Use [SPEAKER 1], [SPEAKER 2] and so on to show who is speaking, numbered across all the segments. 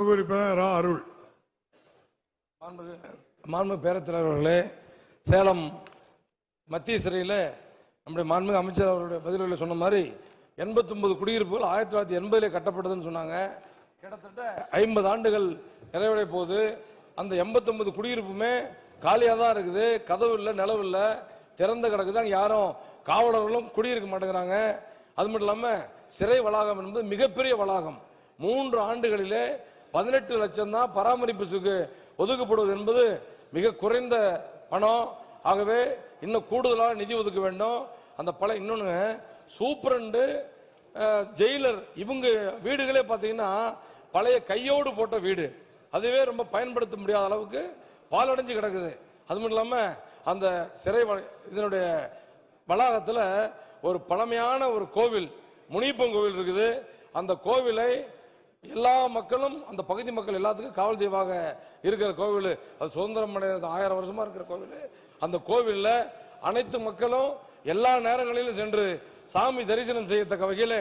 [SPEAKER 1] ரா அருள்.
[SPEAKER 2] மாண்புமிகு மாண்புமிகு பேரவைத் அவர்களே சேலம் மத்திய சிறையில் நம்முடைய மாண்புமிகு அமைச்சர் அவருடைய பதில்களில் சொன்ன மாதிரி 89 குடியிருப்புகள் ஆயிரத்தி தொள்ளாயிரத்தி எண்பதிலே கட்டப்பட்டதுன்னு சொன்னாங்க. கிட்டத்தட்ட ஐம்பது ஆண்டுகள் நிறைவடைய போது அந்த 89 குடியிருப்புமே காலியாக தான் இருக்குது கதவு இல்லை நிலவு இல்லை திறந்த கிடக்குது. அங்கே யாரும் காவலர்களும் குடியிருக்க மாட்டேங்கிறாங்க. அது மட்டும் இல்லாமல் சிறை வளாகம் என்பது மிகப்பெரிய வளாகம். மூன்று ஆண்டுகளிலே பதினெட்டு லட்சம் தான் பராமரிப்புக்கு ஒதுக்கப்படுவது என்பது மிக குறைந்த பணம். ஆகவே இன்னும் கூடுதலாக நிதி ஒதுக்க வேண்டும். அந்த பல இன்னொன்று சூப்பரண்டு ஜெயிலர் இவங்க வீடுகளே பார்த்தீங்கன்னா பழைய கையோடு போட்ட வீடு. அதுவே ரொம்ப பயன்படுத்த முடியாத அளவுக்கு பாலடைஞ்சு கிடக்குது. அது மட்டும் இல்லாமல் அந்த சிறை இதனுடைய வளாகத்தில் ஒரு பழமையான ஒரு கோவில் முனியப்பன் கோவில் இருக்குது. அந்த கோவிலை எல்லா மக்களும் அந்த பகுதி மக்கள் எல்லாத்துக்கும் காவல் தெய்வாக இருக்கிற கோவில் அது சுதந்திரம் அடைந்த ஆயிரம் வருஷமா இருக்கிற கோவில். அந்த கோவில்ல அனைத்து மக்களும் எல்லா நேரங்களிலும் சென்று சாமி தரிசனம் செய்யத்தக்க வகையில்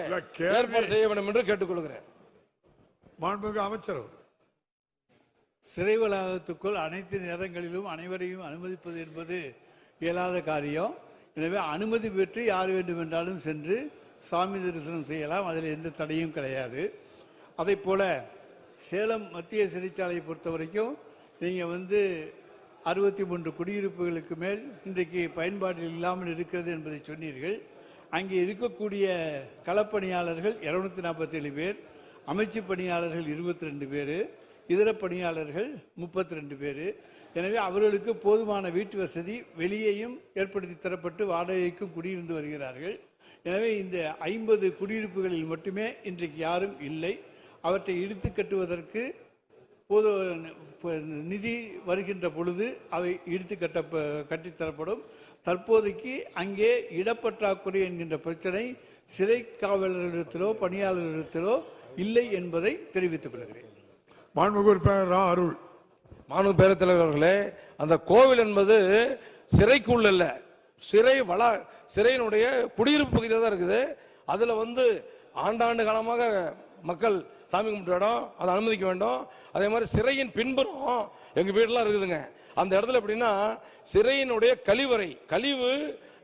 [SPEAKER 2] ஏற்பாடு செய்ய வேண்டும் என்று கேட்டுக்கொள்கிறேன்.
[SPEAKER 1] மாண்புமிகு அமைச்சர் அவர்
[SPEAKER 3] சிறை வளாகத்துக்குள் அனைத்து நேரங்களிலும் அனைவரையும் அனுமதிப்பது என்பது இயலாத காரியம். எனவே அனுமதி பெற்று யார் வேண்டுமென்றாலும் சென்று சாமி தரிசனம் செய்யலாம். அதில் எந்த தடையும் கிடையாது. அதே போல சேலம் மத்திய சிறைச்சாலையை பொறுத்த வரைக்கும் நீங்கள் வந்து அறுபத்தி மூன்று குடியிருப்புகளுக்கு மேல் இன்றைக்கு பயன்பாட்டில் இல்லாமல் இருக்கிறது என்பதை சொன்னீர்கள். அங்கே இருக்கக்கூடிய களப்பணியாளர்கள் இருநூத்தி நாற்பத்தேழு பேர் அமைச்சு பணியாளர்கள் இருபத்தி ரெண்டு பேர் இதர பணியாளர்கள் முப்பத்தி ரெண்டு பேர். எனவே அவர்களுக்கு போதுமான வீட்டு வசதி வெளியேயும் ஏற்படுத்தி தரப்பட்டு வாடகைக்கும் குடியிருந்து வருகிறார்கள். எனவே இந்த ஐம்பது குடியிருப்புகளில் மட்டுமே இன்றைக்கு யாரும் இல்லை. அவற்றை இடித்து கட்டுவதற்கு பொது நிதி வருகின்ற பொழுது அவை இடித்து கட்ட கட்டித்தரப்படும் தற்போதைக்கு அங்கே இடப்பற்றாக்குறை என்கின்ற பிரச்சனை சிறை காவலர்களிடத்திலோ பணியாளர்களிடத்திலோ இல்லை என்பதை தெரிவித்துக் கொள்கிறேன்.
[SPEAKER 1] மாண்புமிகு உறுப்பினர் ரா. அருள்.
[SPEAKER 2] தலைவர் அவர்களே அந்த கோவில் என்பது சிறைக்குள்ள இல்ல சிறை வளா சிறையினுடைய குடியிருப்பு பகுதியில் தான் இருக்குது. அதுல வந்து ஆண்டாண்டு காலமாக மக்கள் சாமி கும்பிட்டு இடம் அதை அனுமதிக்க வேண்டும். அதே மாதிரி சிறையின் பின்புறம் எங்கள் வீடெல்லாம் இருக்குதுங்க. அந்த இடத்துல எப்படின்னா சிறையினுடைய கழிவறை கழிவு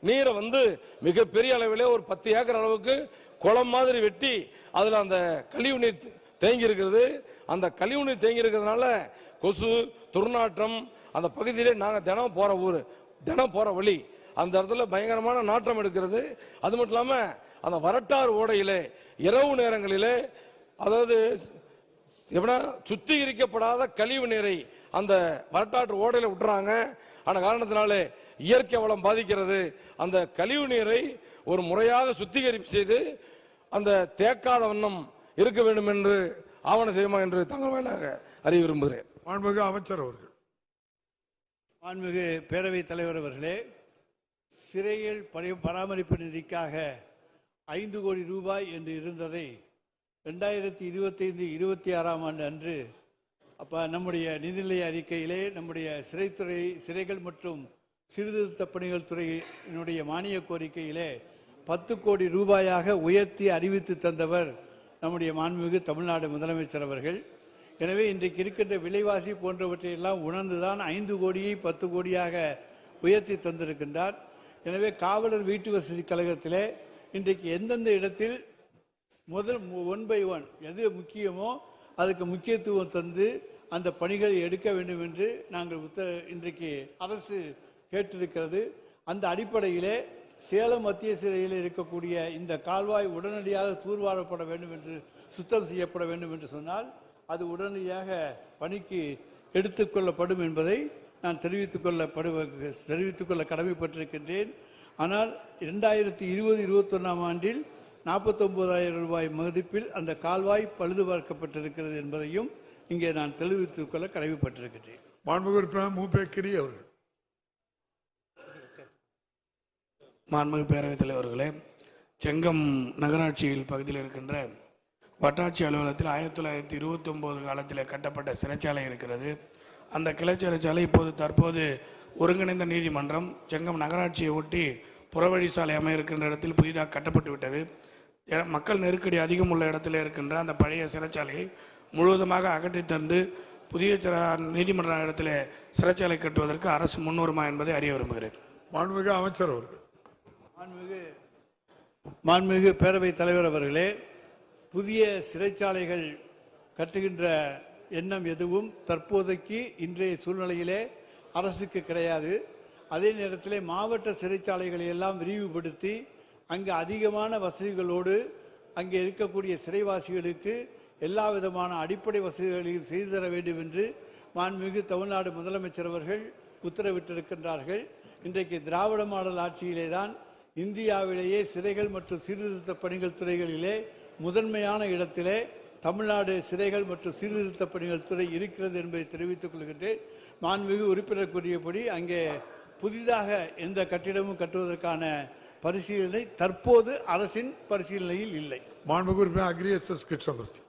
[SPEAKER 2] நீரை வந்து மிகப்பெரிய அளவிலே ஒரு பத்து ஏக்கர் அளவுக்கு குளம் மாதிரி வெட்டி அதில் அந்த கழிவு நீர் தேங்கி இருக்கிறது. அந்த கழிவு நீர் தேங்கி இருக்கிறதுனால கொசு துர்நாற்றம் அந்த பகுதியிலே நாங்கள் தினம் போகிற ஊர் தினம் போகிற வழி அந்த இடத்துல பயங்கரமான நாற்றம் எடுக்கிறது. அது மட்டும் இல்லாமல் அந்த வரட்டாறு ஓடையிலே இரவு நேரங்களிலே அதாவது எப்படின்னா சுத்திகரிக்கப்படாத கழிவு நீரை அந்த வரட்டாற்று ஓடையில விட்டுறாங்க. ஆன காரணத்தினாலே இயற்கை வளம் பாதிக்கிறது. அந்த கழிவு நீரை ஒரு முறையாக சுத்திகரிப்பு செய்து அந்த தேக்காத வண்ணம் இருக்க வேண்டும் என்று ஆவணம் செய்யுமா என்று தங்கள் வாயிலாக அறிய விரும்புகிறேன்.
[SPEAKER 1] மாண்புமிகு அமைச்சர் அவர்கள்.
[SPEAKER 3] மாண்புமிகு பேரவைத் தலைவர் அவர்களே சிறையில் பரி- பராமரிப்பு நிதிக்காக ஐந்து கோடி ரூபாய் என்று இருந்ததை ரெண்டாயிரத்தி இருபத்தைந்து இருபத்தி ஆறாம் ஆண்டு அன்று அப்போ நம்முடைய நிதிநிலை அறிக்கையிலே நம்முடைய சிறைத்துறை சிறைகள் மற்றும் சீர்திருத்த பணிகள் துறையினுடைய மானிய கோரிக்கையிலே பத்து கோடி ரூபாயாக உயர்த்தி அறிவித்து தந்தவர் நம்முடைய மாண்புமிகு தமிழ்நாடு முதலமைச்சர் அவர்கள். எனவே இன்றைக்கு இருக்கின்ற விலைவாசி போன்றவற்றையெல்லாம் உணர்ந்துதான் ஐந்து கோடியை பத்து கோடியாக உயர்த்தி தந்திருக்கின்றார். எனவே காவலர் வீட்டு வசதி கழகத்திலே இன்றைக்கு எந்தெந்த இடத்தில் முதல் ஒன் பை ஒன் எது முக்கியமோ அதுக்கு முக்கியத்துவம் தந்து அந்த பணிகளை எடுக்க வேண்டும் என்று நாங்கள் உத்த இன்றைக்கு அரசு கேட்டிருக்கிறது. அந்த அடிப்படையிலே சேலம் மத்திய சிறையில் இருக்கக்கூடிய இந்த கால்வாய் உடனடியாக தூர்வாரப்பட வேண்டும் என்று சுத்தம் செய்யப்பட வேண்டும் என்று சொன்னால் அது உடனடியாக பணிக்கு எடுத்துக்கொள்ளப்படும் என்பதை நான் தெரிவித்துக் கொள்ளப்படு தெரிவித்துக் கொள்ள கடமைப்பட்டிருக்கின்றேன். ஆனால் இரண்டாயிரத்தி இருபது இருபத்தொன்னாம் ஆண்டில் நாற்பத்தொன்பதாயிரம் ரூபாய் மதிப்பில் அந்த கால்வாய் பழுது பார்க்கப்பட்டிருக்கிறது என்பதையும் இங்கே நான் தெரிவித்துக் கொள்ள கடமைப்பட்டிருக்கின்றேன்
[SPEAKER 1] மாண்புமிகு உறுப்பினர் மூப்பே கிரி அவர்கள்.
[SPEAKER 4] மாண்புமிகு பேரவைத் தலைவர்களே செங்கம் நகராட்சியில் பகுதியில் இருக்கின்ற வட்டாட்சி அலுவலகத்தில் ஆயிரத்தி தொள்ளாயிரத்தி இருபத்தி ஒன்பது காலத்தில் கட்டப்பட்ட சிறைச்சாலை இருக்கிறது. அந்த கிளை சிறைச்சாலை இப்போது தற்போது ஒருங்கிணைந்த நீதிமன்றம் செங்கம் நகராட்சியை ஒட்டி புறவழி சாலை அமைய இருக்கின்ற இடத்தில் புதிதாக கட்டப்பட்டு விட்டது. மக்கள் நெருக்கடி அதிகம் உள்ள இடத்துல இருக்கின்ற அந்த பழைய சிறைச்சாலையை முழுவதுமாக அகற்றித் தந்து புதிய நீதிமன்ற இடத்துல சிறைச்சாலை கட்டுவதற்கு அரசு முன்வருமா என்பதை அறிய விரும்புகிறேன்.
[SPEAKER 1] மாண்புமிகு அமைச்சர் அவர்கள்.
[SPEAKER 3] மாண்புமிகு மாண்புமிகு பேரவைத் தலைவர் அவர்களே புதிய சிறைச்சாலைகள் கட்டுகின்ற எண்ணம் எதுவும் தற்போதைக்கு இன்றைய சூழ்நிலையிலே அரசுக்கு கிடையாது. அதே நேரத்தில் மாவட்ட சிறைச்சாலைகளை எல்லாம் விரிவுபடுத்தி அங்கு அதிகமான வசதிகளோடு அங்கே இருக்கக்கூடிய சிறைவாசிகளுக்கு எல்லா விதமான அடிப்படை வசதிகளையும் செய்து தர வேண்டும் என்று மாண்புமிகு தமிழ்நாடு முதலமைச்சர் அவர்கள் உத்தரவிட்டிருக்கின்றார்கள். இன்றைக்கு திராவிட மாடல் ஆட்சியிலே தான் இந்தியாவிலேயே சிறைகள் மற்றும் சீர்திருத்த பணிகள் துறைகளிலே முதன்மையான இடத்திலே தமிழ்நாடு சிறைகள் மற்றும் சீர்திருத்த பணிகள் துறை இருக்கிறது என்பதை தெரிவித்துக் கொள்கின்றேன். மாண்புமிகு உறுப்பினர் கூறியபடி அங்கே புதிதாக எந்த கட்டிடமும் கட்டுவதற்கான பரிசீலனை தற்போது அரசின் பரிசீலனையில் இல்லை.
[SPEAKER 1] மாண்புமிகு அக்ரி எஸ் எஸ் கிருஷ்ணமூர்த்தி.